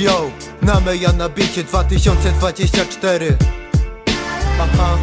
Yo, na meja na bicie 2024 Aha,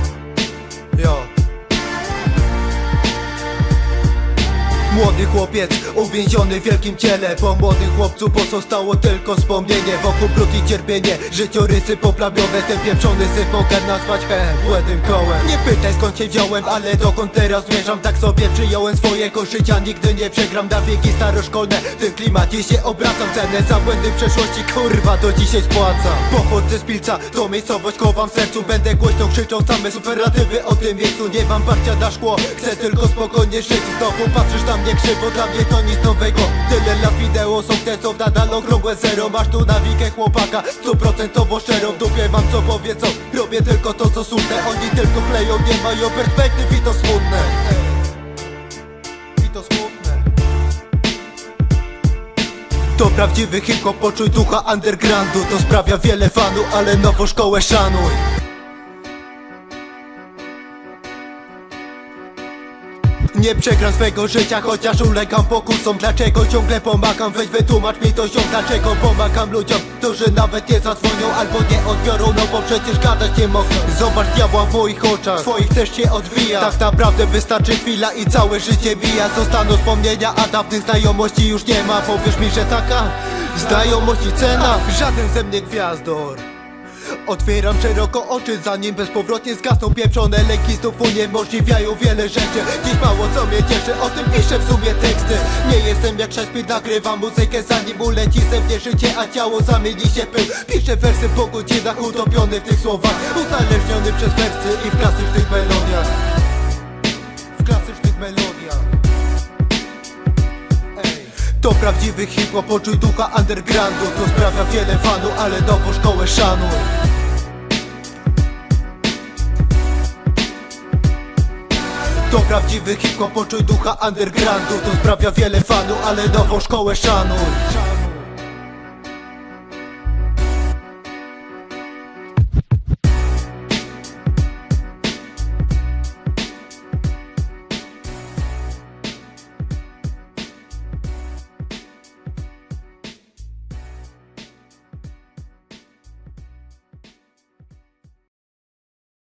Młody chłopiec uwięziony w wielkim ciele. Po młodym chłopcu pozostało tylko wspomnienie. Wokół brud i cierpienie, życiorysy poplamione Ten pieprzony syf mogę nazwać he, błędym kołem. Nie pytaj skąd się wziąłem, ale dokąd teraz zmierzam. Tak sobie przyjąłem swojego życia, nigdy nie przegram. Na wieki staroszkolne, w tym klimacie się obracam. Cenę za błędy przeszłości, kurwa, do dzisiaj spłacam Pochodzę z Pilca, to miejscowość chowam w sercu. Będę głośno krzyczał same superlatywy o tym miejscu Nie mam parcia na szkło, chcę tylko spokojnie żyć. Znowu patrzysz na mnie krzywo, dla mnie to nic nowego. Tyle lat wideo są te co nadal okrągłe zero. Masz tu nawikę chłopaka, stuprocentowo szczerą. W dupie mam co powiedzą, robię tylko to co słuszne. Oni tylko kleją, nie mają perspektyw i to smutne. I to smutne. To prawdziwy hip-hop, poczuj ducha undergroundu. To sprawia wiele fanu, ale nową szkołę szanuj Nie przegram swego życia, chociaż ulegam pokusom. Dlaczego ciągle pomagam? Weź wytłumacz mi to ziom. Dlaczego pomagam ludziom, którzy nawet nie zadzwonią Albo nie odbiorą, no bo przecież gadać nie mogą Zobacz diabła w moich oczach, twoich też się odbija. Tak naprawdę wystarczy chwila i całe życie bija. Zostaną wspomnienia, a dawnych znajomości już nie ma. Powiesz mi, że taka znajomość i cena. Żaden ze mnie gwiazdor Otwieram szeroko oczy, zanim bezpowrotnie zgasną pieprzone leki. Znów uniemożliwiają wiele rzeczy. Dziś mało co mnie cieszy, o tym piszę w sumie teksty. Nie jestem jak Shakespeare, nagrywam muzykę zanim uleci ze mnie życie, a ciało zamieni się pył. Piszę wersy po godzinach, utopiony w tych słowach. Uzależniony przez wersy i w klasycznych melodiach To prawdziwy hip-hop, poczuj ducha undergroundu. To sprawia wiele fanu, ale nową szkołę szanuj. To prawdziwy hip-hop, poczuj ducha undergroundu. To sprawia wiele fanu, ale nową szkołę szanuj